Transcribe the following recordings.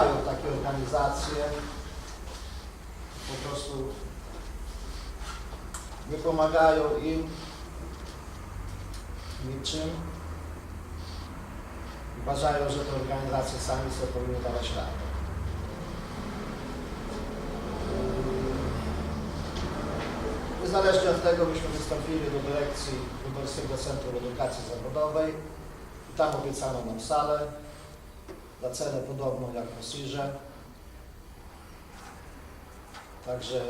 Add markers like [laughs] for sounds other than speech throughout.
polubają takie organizacje, po prostu nie pomagają im niczym. Uważają, że te organizacje sami sobie powinny dawać radę. Niezależnie od tego myśmy wystąpili do dyrekcji Lubelskiego Centrum Edukacji Zawodowej tam obiecano nam salę za cenę podobną jak w Osirze. Także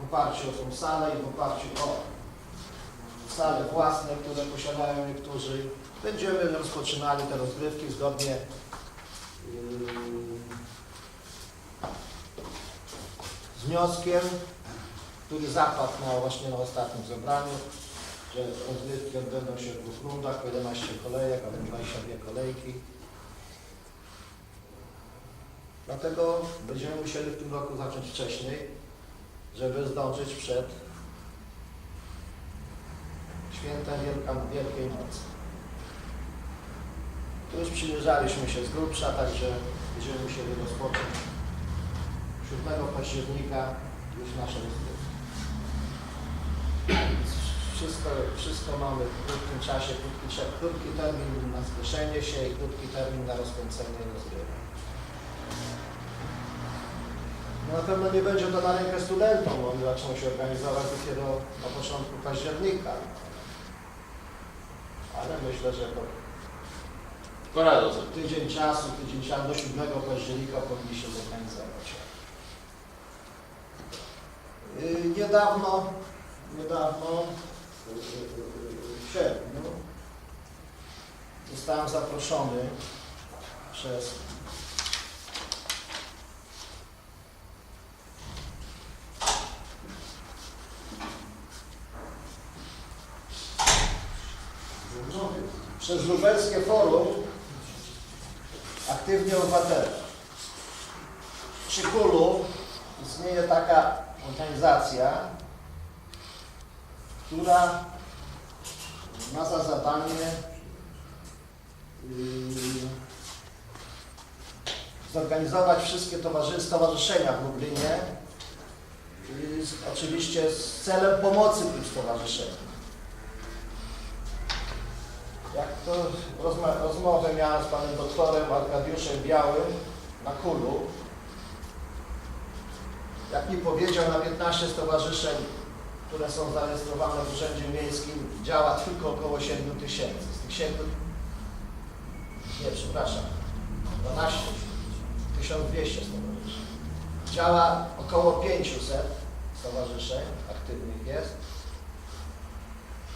w oparciu o tą salę i w oparciu o sale własne, które posiadają niektórzy, będziemy rozpoczynali te rozgrywki zgodnie yy, z wnioskiem, który zapadł na, właśnie na ostatnim zebraniu, że rozgrywki odbędą się w dwóch rundach, po 11 kolejek, albo 22 kolejki. Dlatego będziemy musieli w tym roku zacząć wcześniej, żeby zdążyć przed świętem Wielka, Wielkiej Nocy. Tu już przymierzaliśmy się z grubsza, także będziemy musieli rozpocząć 7 października już nasze rozgrywki. Wszystko, wszystko mamy w krótkim czasie, krótki, krótki termin na zgłoszenie się i krótki termin na rozkręcenie rozgrywek. Na pewno nie będzie to na rękę studentom, bo oni zaczną się organizować dopiero na początku października. Ale myślę, że to Poradzą sobie. tydzień czasu, tydzień czasu do 7 października powinni się zorganizować. Yy, niedawno, niedawno, yy, yy, w sierpniu, zostałem zaproszony przez przez Lubelskie Forum Aktywni Obywatele. Przy Kulu istnieje taka organizacja, która ma za zadanie yy, zorganizować wszystkie towarzy- stowarzyszenia w Lublinie, yy, oczywiście z celem pomocy tym stowarzyszeniom. Jak to rozmowę miałem z panem doktorem Arkadiuszem Białym na Kulu, jak mi powiedział, na 15 stowarzyszeń, które są zarejestrowane w Urzędzie Miejskim, działa tylko około 7 tysięcy. Z tych 7, nie, przepraszam, 12, 1200 stowarzyszeń. Działa około 500 stowarzyszeń, aktywnych jest,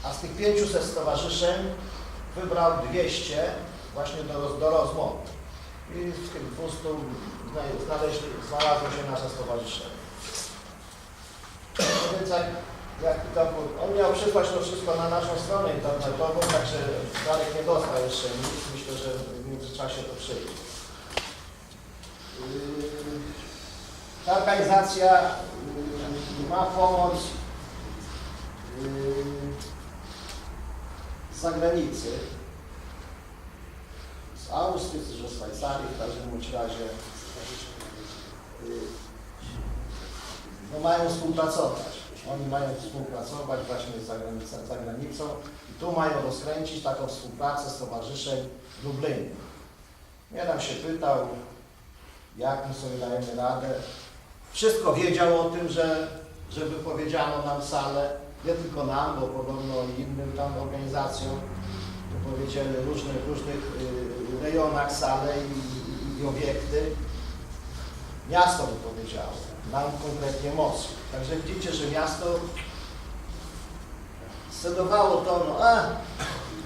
a z tych 500 stowarzyszeń wybrał 200 właśnie do, do rozmowy. I z tych 200 zna- znaleźli, znalazło się nasze stowarzyszenie. No więc jak, jak to, on miał przysłać to wszystko na naszą stronę internetową, także Darek nie dostał jeszcze nic. Myślę, że w międzyczasie to przyjdzie. Yy, Ta organizacja yy, ma pomoc yy, zagranicy, z Austrii, czy ze Szwajcarii, w każdym bądź razie y, no mają współpracować. Oni mają współpracować właśnie z zagranicą, za granicą i tu mają rozkręcić taką współpracę stowarzyszeń w Lublinie. Ja tam się pytał, jak my sobie dajemy radę. Wszystko wiedział o tym, że, że wypowiedziano nam salę, nie tylko nam, bo podobno innym tam organizacjom wypowiedzieli różnych, różnych y, rejonach salę i, i, obiekty. Miasto wypowiedziało, nam konkretnie Moskwa. Także widzicie, że miasto scedowało to, no a,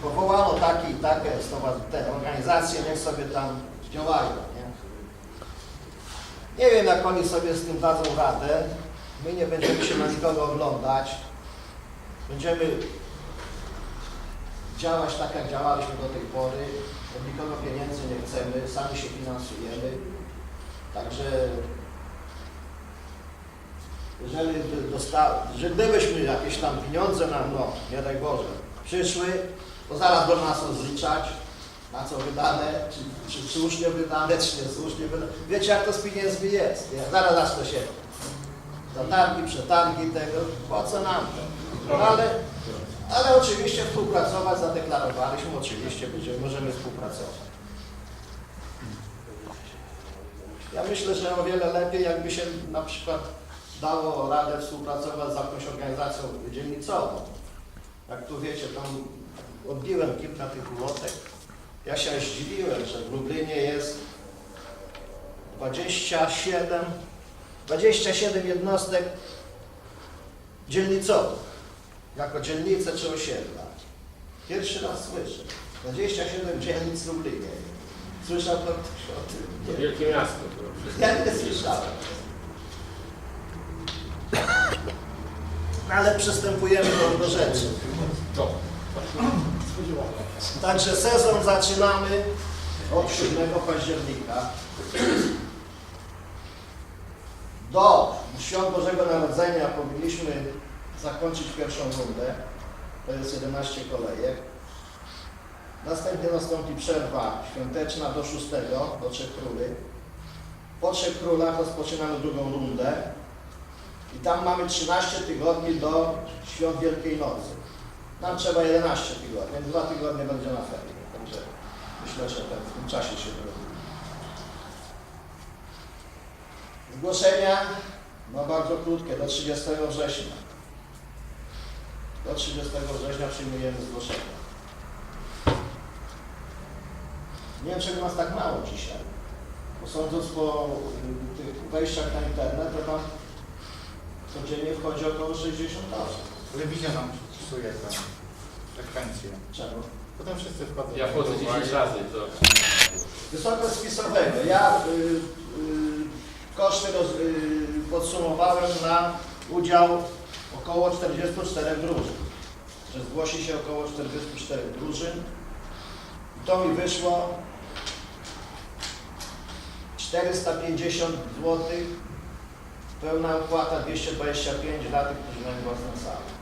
powołano takie i takie te organizacje, niech sobie tam działają, nie? Nie wiem, jak oni sobie z tym dadzą radę. My nie będziemy się na nikogo oglądać. Będziemy działać tak, jak działaliśmy do tej pory. Od nikogo pieniędzy nie chcemy, sami się finansujemy. Także jeżeli dosta, że gdybyśmy jakieś tam pieniądze nam, no nie daj Boże, przyszły, to zaraz do nas rozliczać, na co wydane, czy, czy słusznie wydane, czy niesłusznie wydane. Wiecie jak to z pieniędzmi jest, nie? Zaraz zaraz to się zatargi, przetargi tego, po co nam to? Ale, ale oczywiście współpracować zadeklarowaliśmy, oczywiście będziemy, możemy współpracować. Ja myślę, że o wiele lepiej, jakby się na przykład dało radę współpracować z jakąś organizacją dzielnicową. Jak tu wiecie, tam odbiłem kilka tych ulotek. Ja się zdziwiłem, że w Lublinie jest 27, 27 jednostek dzielnicowych, jako dzielnice czy osiedla. Pierwszy raz słyszę. 27 dzielnic w Lublinie. Słyszał pan ktoś o tym? To Nie. wielkie miasto. Ja nie słyszałem. Ale przystępujemy do, do rzeczy. To. Także sezon zaczynamy od 7 października. Do Świąt Bożego Narodzenia powinniśmy zakończyć pierwszą rundę. To jest 11 kolejek. Następnie nastąpi przerwa świąteczna do 6, do Trzech Króli. Po Trzech Królach rozpoczynamy drugą rundę. I tam mamy 13 tygodni do Świąt Wielkiej Nocy. Nam trzeba 11 tygodni, więc dwa tygodnie będzie na ferie. Także myślę, że ten, w tym czasie się zrobi. Zgłoszenia, no bardzo krótkie, do 30 września. Do 30 września przyjmujemy zgłoszenia. Nie wiem, czego nas tak mało dzisiaj. Bo sądząc po y, tych wejściach na internet, to tam codziennie wchodzi około 60 osób. Telewizja nam psuje tę frekwencję. Czemu? Potem wszyscy wchodzą. Ja wchodzę 10 razy, to Wysokość spisowego. Ja y, y, koszty roz, y, podsumowałem na udział około 44 drużyn. Że zgłosi się około 44 drużyn. I to mi wyszło 450 zł. Pełna opłata 225 dla tych, którzy mają własną salę.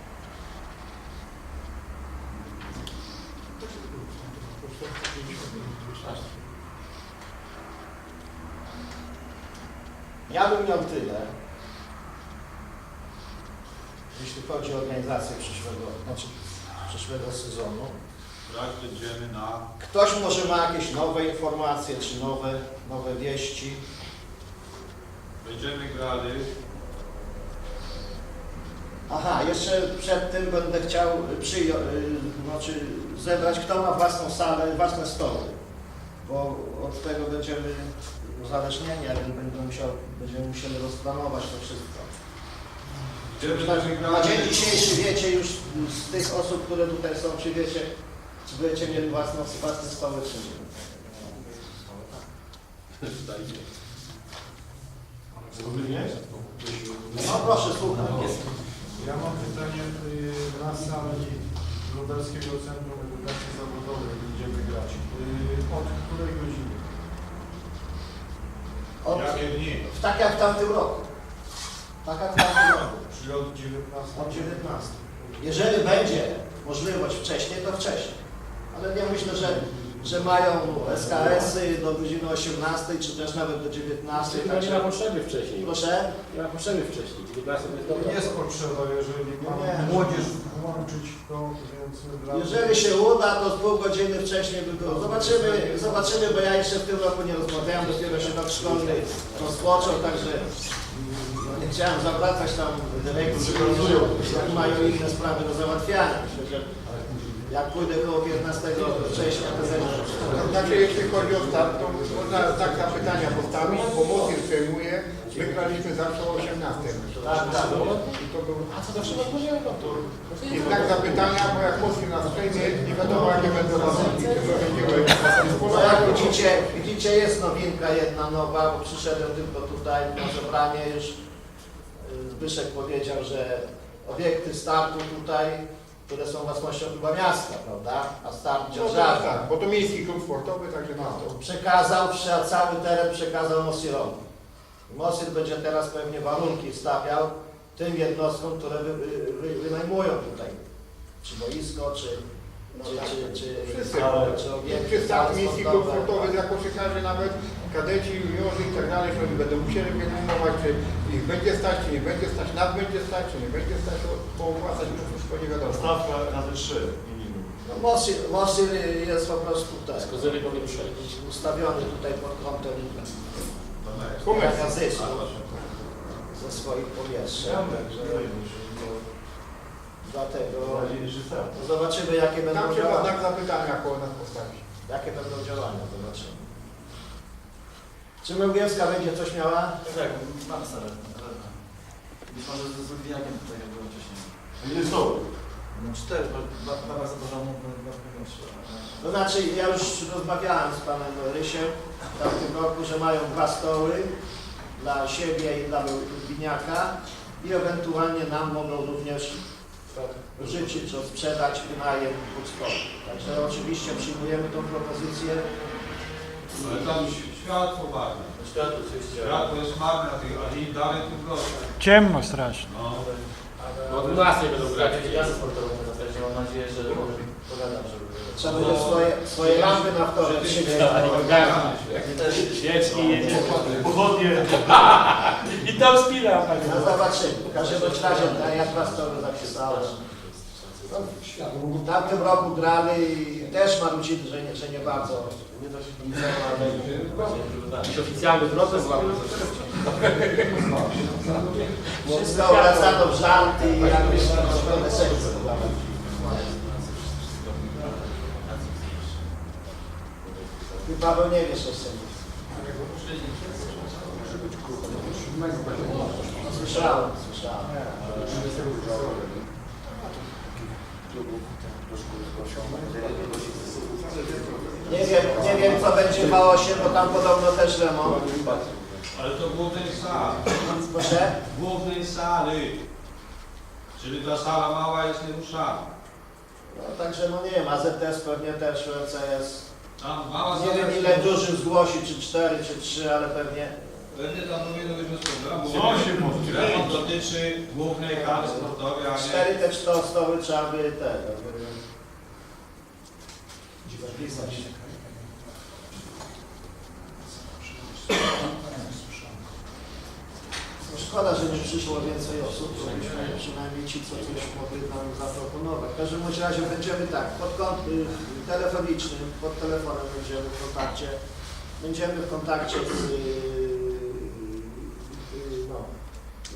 Ja bym miał tyle, jeśli chodzi o organizację przyszłego, znaczy przyszłego sezonu. Brać będziemy na Ktoś może ma jakieś nowe informacje, czy nowe, nowe wieści. Będziemy grali Aha, jeszcze przed tym będę chciał przyjo- y, znaczy zebrać, kto ma własną salę, własne stoły. Bo od tego będziemy uzależnieni, ale musiał, będziemy musieli rozplanować to wszystko. Na dzień dzisiejszy wiecie już z tych osób, które tutaj są, czy wiecie, czy będziecie mieli stoły, czy nie. No proszę, słucham. Ja mam pytanie y, na sali Lubelskiego Centrum Edukacji Zawodowej, gdzie będziemy grać. Y, Od której godziny? Od, Jakie dni? tak jak w tamtym roku. Tak jak w tamtym roku. Czyli od 19. Od 19. Jeżeli będzie możliwość wcześniej, to wcześniej. Ale ja myślę, że, że mają SKS-y do godziny 18, czy też nawet do 19. nie ma potrzeby wcześniej. proszę. Nie ma potrzeby wcześniej. 19 to jest dobra. Jest potrzeba, jeżeli ma Nie. młodzież włączyć w to, więc dla... Jeżeli się uda, to z pół godziny wcześniej by było. Zobaczymy, zobaczymy, bo ja jeszcze w tym roku nie rozmawiałem, dopiero się rok szkolny rozpoczął, także chciałem zawracać tam dyrektorów, że pracują, jak mają inne sprawy do załatwiania. Myślę, jak pójdę koło 15 września, to. Znaczy jeśli chodzi o start, to można tak zapytania postawić, bo Mosir przejmuje. My graliśmy zawsze o 18. Tak, tak. I to był A co powiedzieć? No to... i znak zapytania, bo jak Mosir nas przejmie, nie wiadomo jakie będą warunki, będziemy No jak widzicie, widzicie, jest nowinka jedna nowa, bo przyszedłem tylko tutaj na zebranie już. Zbyszek powiedział, że obiekty startu tutaj które są własnością chyba miasta, prawda? A start No dzierżawy. tak, tak, bo to miejski klub sportowy, także ma to. Przekazał, prze- cały teren przekazał Mosirowi. Mosir będzie teraz pewnie warunki stawiał tym jednostkom, które wy, wy, wy, wynajmują tutaj. Czy boisko, czy, No czy, tak, czy, czy, Wszyscy. czy obiekty. Czy miejski klub sportowe. sportowy dla koszykarzy nawet, kadeci, juniorzy i tak dalej, że oni będą musieli wynajmować, czy ich będzie stać, czy nie będzie stać, nas będzie stać, czy nie będzie stać, to bo opłacać to wszystko nie wiadomo. Stawka razy trzy minimum. No, Mosir jest po prostu tak, Z kozery powiem przejść. ustawiony tutaj pod kątem Pomysł. zysku ze swoich pomieszczeń. Dlatego to zobaczymy jakie będą Tam trzeba działania. znak zapytania koło nas postawić. Jakie będą działania, zobaczymy. Czy Małgiewska będzie coś miała? Tak, mam salę. Być może z Ludwiakiem tutaj jak było wcześniej. Ile są? No cztery, bo bardzo powiększe. To znaczy, ja już rozmawiałem z panem Rysiem w tamtym roku, że mają dwa stoły dla siebie i dla Ludwiniaka i ewentualnie nam mogą również życzyć, że sprzedać wynajem pod. Także oczywiście przyjmujemy tą propozycję. Ale tam światło marne. Światło oczywiście. Światło jest marne, a im dalej tym gorzej. Ciemno strasznie. No. No 12 będą grać. Sportową na zasadzie, mam nadzieję, że pogadam, żeby... Trzeba będzie swoje, swoje lampy naftowe. Świeczki jedzie. Pochodnie. I tam spina. No zobaczymy. W każdym razie, tak jak was to zapisało. No, w tamtym roku grali i też marudzili, że nie, że nie bardzo. Widzą, ale Jakiś oficjalny proces. Wszystko obracano w żarty i jakieś szkolne sekcje. Ty Paweł nie wiesz jeszcze nic. Słyszałem, słyszałem. Nie wiem, nie wiem co będzie w Małosie, bo tam podobno też remont. Ale to głównej sali. Proszę? Głównej sali. Czyli ta sala mała jest nieruszana. No, także no nie wiem, AZS pewnie też LCS. Tam mała Nie wiem ile dużych zgłosi, czy cztery, czy trzy, ale pewnie. Pewnie tam powinno być bez problemu. Co bo się mówi? Remont dotyczy głównej hali sportowej, a nie... Cztery te cztery stoły trzeba by te. Zapisać. No szkoda, że nie przyszło więcej osób, bo byśmy przynajmniej ci, co coś mogli nam zaproponować. W każdym razie będziemy tak, pod kąt y, telefonicznym, pod telefonem będziemy w kontakcie. Będziemy w kontakcie z, y, y, no,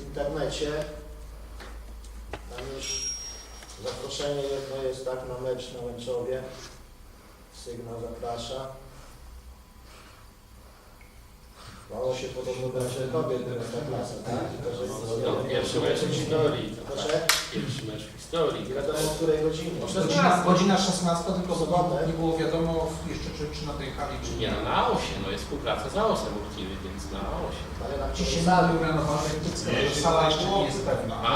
internecie. Tam już zaproszenie jedno jest tak na mecz na Łęczowie. Sygnał zaprasza. Mało się podobno będzie kobiet teraz ta klasa, tak? Tylko, że No, Pierwszy mecz w historii. Proszę? Pierwszy mecz w historii. Nie wiadomo o której godzinie. Godzina, godzina 16, tylko Sobotę. nie było wiadomo jeszcze czy, czy na tej hali, czy Nie, no na osie, no jest współpraca z AOS-em uczciwy, więc na osie. Ale na Ci się sali? nie renowane, że sala jeszcze nie jest pewna. A,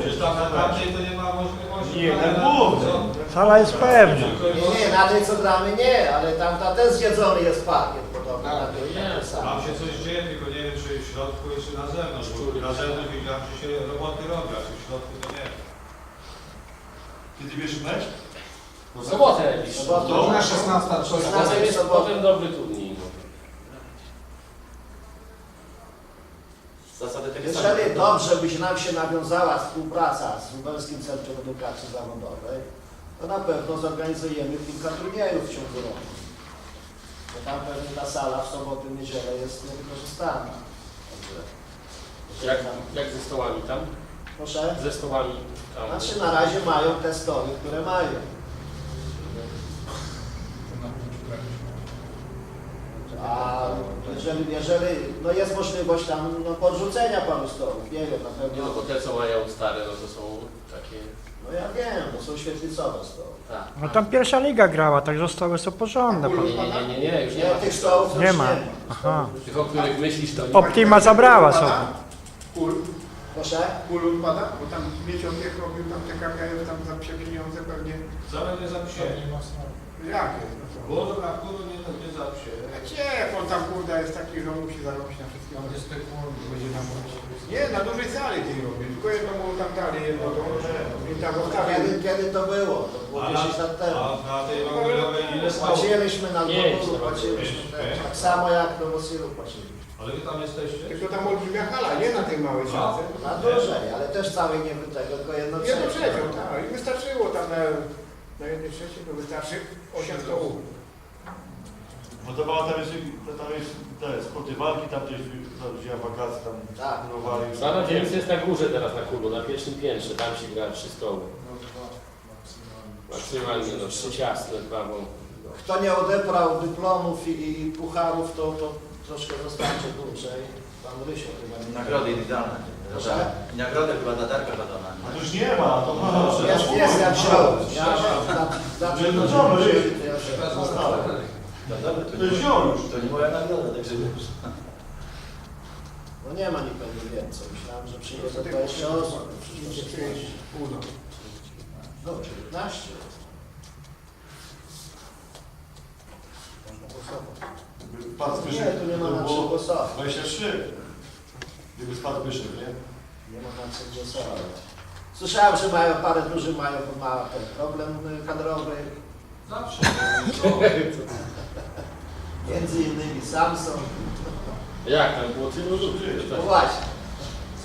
Przecież tam naprawdę to nie ma możliwości... Nie, na- główny. Sala jest pewna. Nie, nie, na tej co gramy nie, ale tamta też zjedzony jest parkiet podobno. Tak, na tej, na tej jest. sali. Tam się coś dzieje, tylko nie wiem, czy w środku, czy na zewnątrz. Bo na zewnątrz widziałem, że się roboty robią, a czy w środku to nie. Kiedy bierzesz mecz? w sobotę jakiś. Sobotę. Godzina 16, to jest Szesnasta. Potem dobry turniej. no. Zasady takie Jeżeli dobrze by się nam się nawiązała współpraca z Lubelskim Centrum Edukacji Zawodowej, to na pewno zorganizujemy kilka turniejów w ciągu roku. Bo tam pewnie ta sala w sobotę, niedzielę jest niewykorzystana. Jak, jak ze stołami tam? Proszę? Ze stołami tam. Znaczy na razie mają te stoły, które mają. A jeżeli, jeżeli no jest możliwość tam no, podrzucenia paru stołów, nie wiem, na pewno. no bo te co mają stare, no to są takie... No ja wiem, to są świetlicowe stoły. Tak. No tam pierwsza liga grała, tak zostały są porządne. Nie, nie, nie, nie, nie, już nie Nie, ma tych stołów Nie już ma. nie ma. Aha. Tych, o których myślisz, to nie Optima zabrała sobie. Kur, Proszę? Kul odpada? Bo tam miesiąc jak robił tam te KKF tam za psie pieniądze pewnie. Wcale nie za psie. Jak jest? No? Kuro na kuro nie, nie za psie. Gdzie? On tam kurde jest taki, że on musi zarobić na wszystkim. On jest spekulant, będzie nam Nie, na dużej sali tej robię. Tylko jedno mu tam dali jedno to i tam. Kiedy, kiedy to było? To było A 10 lat temu. A na tej węglowej ile stało? Płaciliśmy na dwóch, no, płaciliśmy. Tak samo jak do Mosilu płaciliśmy. Ale wy tam jesteście? Tylko tam olbrzymia hala, nie na tej małej salce. Na dużej, ale też całej nie wy tego, tylko jedno Jedno trzecie. trzecią, tak. I wystarczyło tam na, na jednej trzeciej, to wystarczy 8 stołów. Bo to była tam jest, tam jest te sporty walki, tam gdzieś wziąłem wakacje, tam Tak. próbowali. Sala dzielnicy jest na górze teraz na kulu, na pierwszym piętrze, tam się gra trzy stoły. Maksymalnie, no trzy ciasne, dwa bo... No. Kto nie odebrał dyplomów i, i pucharów, to, to troszkę zostańcie dłużej. Pan Rysio chyba nie Nagrody indywidualne. Proszę? I nagrodę chyba na darkę badana. A to już nie ma, to ma. Ja wziąłem. Ja za- zacząłem No to dobra, wziąć, jest. to ja wziąłem. Zostałem. No dobra, to, To wziął już. to nie moja nagroda, także wiesz. No nie ma nikogo więcej. Myślałem, że przyjdzie za 20 osób. Przyszło 16. Uno. No, 19. Można głosować. Gdyby Nie, Zbyszek, tu nie ma to na było czym głosować. 23. Gdyby spadł Zbyszek, nie? Nie ma na co głosować. Słyszałem, że mają parę duży mają ma ten problem y, kadrowy. Zawsze. [laughs] Między innymi Samsung. Jak tam było tylu ludzi? No właśnie,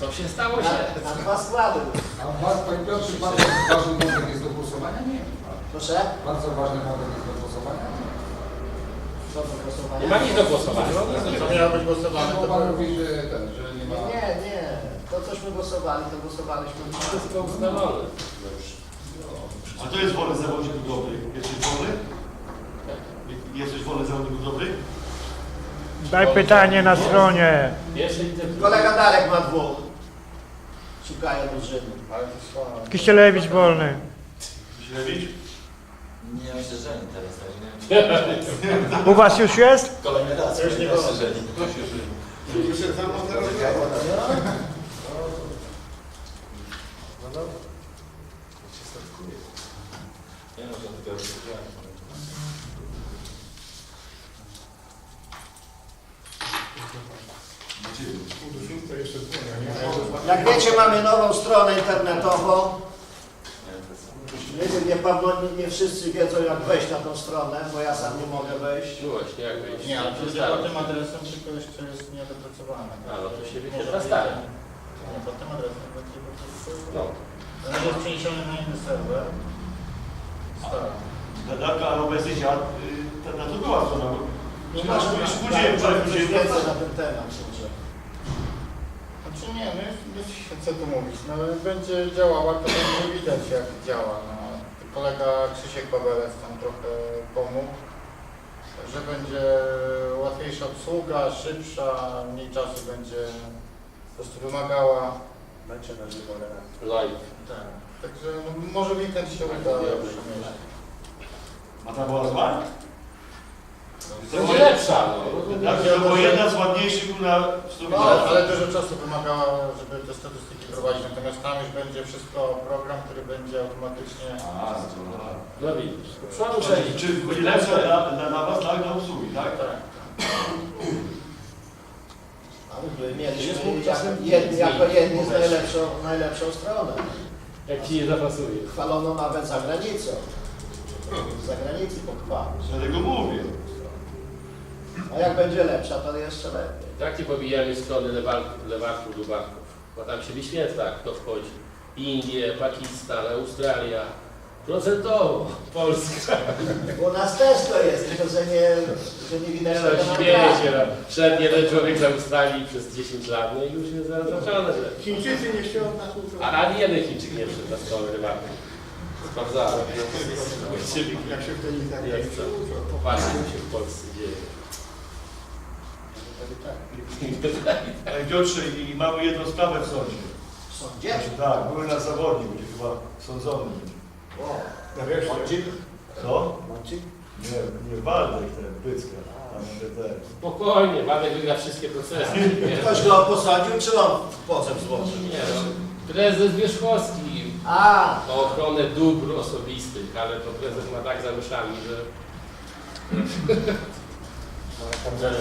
Co się stało się? na, na dwa składy. A was, Panie Piotrze, bardzo ważny wątek jest do głosowania? Nie. Proszę, Bardzo ważny wątek jest do głosowania? co do głosowania? Nie ma nic do głosowania. Co miało być głosowane? To Pan mówi, że, ten, że nie ma... Nie, nie. To cośmy głosowali, to głosowaliśmy. Wszystko ustalone. A to jest wolny zawodnik dobry. Jesteś wolny? Zawodnik dobry? Daj pytanie na stronie. Kolega Darek ma dwóch. Szukają drużyny. Ale to słabo. Kiścielewicz wolny. Ślewić? Nie myślę, że nie teraz, nie U was już jest? Kolejny raz, już nie że Już mną zaraz Nie no, że tylko To jeszcze dzwonię, nie? Jak wiecie, mamy nową stronę internetową. Nie wiem, nie, pewno nie, nie wszyscy wiedzą jak wejść na tą stronę, bo ja sam nie mogę wejść. No właśnie, jak wyjść? Nie, ale to jest pod tym adresem, tylko jeszcze jest niedopracowane. A, no to się wyjdzie- stare. Nie, pod tym adresem będzie po prostu... No. On jest przeniesiony na inny serwer. Stary. Darka, ale obecnie y, ta- na to była strona. Nie Czy masz masz tak, tak, temat. Że... Znaczy nie, no jest, jest, co tu mówić, no będzie działała, to będzie widać jak działa. No. Kolega Krzysiek Babeles tam trochę pomógł, że będzie łatwiejsza obsługa, szybsza, mniej czasu będzie po prostu wymagała. Będzie na żywo. Live. Tak. Także no, może weekend się uda przemieścić. A ta była zła? Będzie lepsza, no. Tak, to była jedna z ładniejszych na No, ale dużo czasu wymagała, żeby te statystyki prowadzić, natomiast tam już będzie wszystko program, który będzie automatycznie... A, to No widzisz. Przodu Czy, przejdzie. czy będzie lepsza dla, dla, dla was, tak, dla obsługi, tak? Tak. Ale my Jest mógł jako, jedni, jako zmienić, jedni z najlepszą, najlepszą stroną. Jak ci nie zapasuje. Chwalono nawet za granicą. Z zagranicy pochwały. Dlatego mówię. A jak będzie lepsza, to jeszcze lepiej. Tak nie pobijamy strony lewarków, lewarków, dubarków. Bo tam się wyświetla, kto wchodzi. Indie, Pakistan, Australia. Procentowo Polska. U nas też to jest, tylko że nie, że nie widać Nie tego no, na śmieje się. No. Szedł jeden człowiek z Australii przez 10 lat, no i już jest zaznaczone, że... Chińczycy nie chcieli od nas uczyć. A ani jeden Chińczyk nie wszedł na stronę rybaków. Sprawdzałem. Jak się tak Jak nie to? uczą. Popatrzcie, co się w Polsce dzieje. Panie Piotrze, i mamy jedną sprawę w sądzie. W sądzie? Tak, były na zawodnik, będzie chyba sądzony. O, Nareszcie. Mącik? Co? Mącik? Nie, nie Waldek ten, te. Spokojnie, Władek wygra wszystkie procesy. [laughs] Ktoś go posadził, czy on potem złożył? nie no. Prezes Wierzchowski A, o ochronę dóbr osobistych, ale to prezes ma tak [laughs] za uszami, że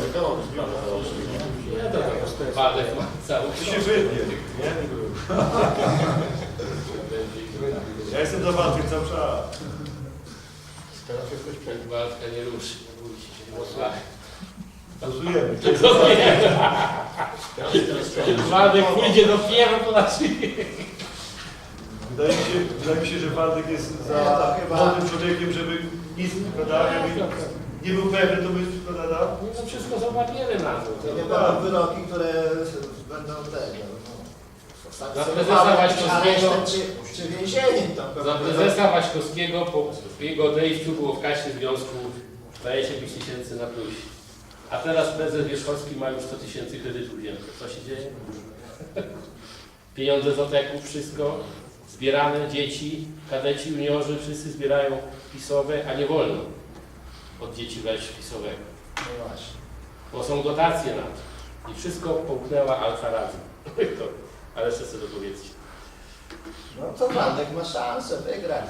nie, to, to Władek ma cały To się wytnie, nie? Ja jestem za Waldkiem cały czas. Teraz jesteś przed. Władka nie ruszy, nie bójcie się. Władek. Głosujemy. Władek pójdzie dopiero po na szyję. Wydaje mi, się, wydaje mi się, że Waldek jest Nie, za to chyba- młodym człowiekiem, żeby nic prawda, jakby nie był pewny, to by prawda, Nie, to wszystko są papiery na to. nie będą wyroki, które będą tego. no, Za prezesa Waśkowskiego- aresztem Czy, czy więzieniem tam Za prezesa Waśkowskiego po jego odejściu było w kasie związku zdaje się 5 tysięcy na plus. A teraz prezes Wierzchowski ma już 100 tysięcy kredytu wziętych. Co się dzieje? Pieniądze z oteku, wszystko zbierane, dzieci, kadeci, juniorzy, wszyscy zbierają pisowe, a nie wolno od dzieci brać pisowego. No właśnie. Bo są dotacje na to. I wszystko połknęła Alfa razem. [laughs] Ale jeszcze sobie dopowiedzcie. No to Waldek ma szansę wygrać.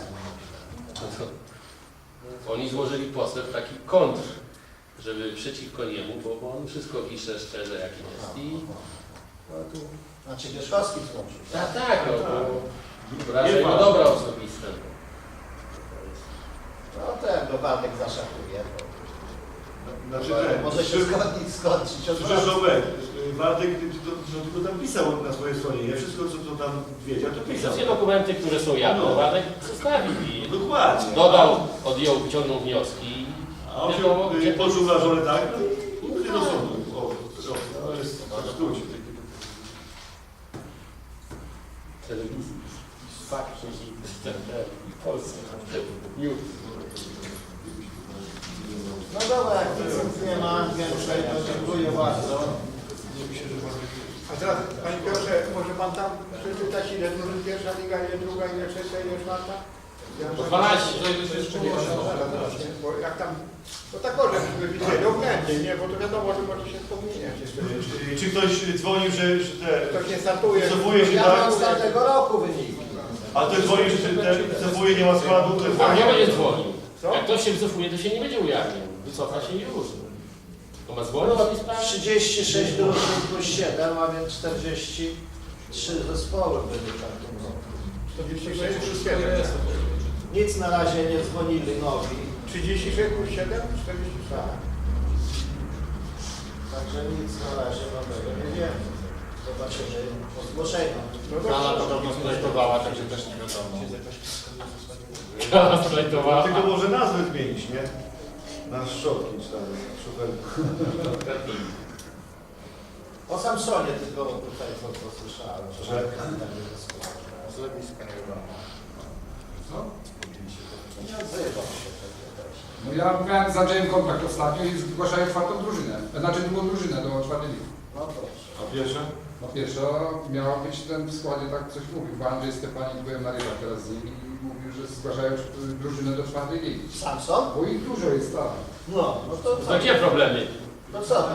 No Oni złożyli pozew taki kontr, żeby przeciwko niemu, bo, bo on wszystko pisze szczerze jakim jest. I No tu, znaczy Wierzchowski złożył. tak, tak, no, bo raczej ma dobra osobiste. No ten go Waldek zaszachuje. Znaczy To ten, może się zgodnić, skończyć od Przecież razu. Robert, Waldek to, to, tylko tam pisał na swojej stronie, nie? Wszystko, co to tam wiedział, to pisał. Wszystkie dokumenty, które są jawne, No. Władek zostawił i Dokładnie. dodał, odjął, wyciągnął wnioski. A on Wiadomo, się gdzie- y, poczuł wrażony tak, no i pójdzie do sądu. O, o, to jest w skrócie. telewizji. Fakt, że w Polsce. News. No dobra, jak nic nie ma więcej, to dziękuję bardzo. A teraz, Panie Piotrze, może Pan tam przeczytać ile drużyn pierwsza liga, ile druga, ile trzecia, ile czwarta? Ja Po 12, to jest jeszcze nie Bo jak tam, no tak może byśmy widzieli oględnie, nie? Bo to wiadomo, że może się wspomnieć jeszcze. Czy ktoś dzwonił, że, że te... Ktoś nie startuje. Cofuje się Ja tak? mam z tamtego roku wyniki. A ktoś dzwonił, że te cofuje, nie ma składu, to A nie będzie dzwonił. Co? Jak ktoś się wycofuje, to się nie będzie ujawnił. Wycofa się i już. To ma dzwonić Było i sprawdzić. 36 drużyn plus 7, a więc 43 zespoły były w tamtym roku. 46 plus 7. Nic na razie nie dzwonili nowi. 36 plus 7? 44. Tak. Także nic na razie nowego nie wiemy. Zobaczymy po zgłoszeniu. No to Rana podobno sprojektowała, także też nie wiadomo. Splajtowała. Tylko może nazwę zmienić, nie? Na szczotki, czy tam szufelki. O Samsonie tylko tutaj co, co słyszałem, że Że? Zlewiska nie wiadomo. nie odzywał się tego też. No ja miałem z Andrzejem kontakt ostatnio i zgłaszają czwartą drużynę. Znaczy drugą drużynę do czwartej ligi. No proszę. A pierwsza? No pierwsza miała być ten w składzie, tak coś mówił, bo Andrzej Stefanik byłem na rybach teraz z nim i mówił, że zgłaszają drużynę do czwartej ligi. Samson? Bo ich dużo jest tak. No, no to co? Gdzie problemy? No co?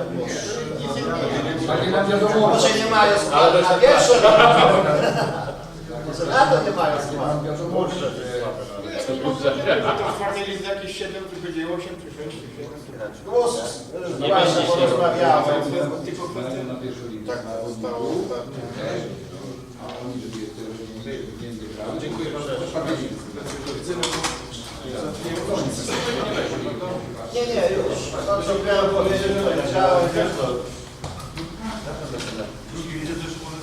Takie mam wiadomo. Może nie mają Ale składu na pierwsze na to nie mają Takie składu. mam wiadomo, że A to w czwartej lidze jakieś 7, to będzie 8 czy 6 czy 7. Głos Nie właśnie będzie się porozmawiałem. Tylko na. Tak, zostało. A oni, żeby je. Dziękuję bardzo. Nie, nie, już. To co miałem powiedzieć, widzę też może...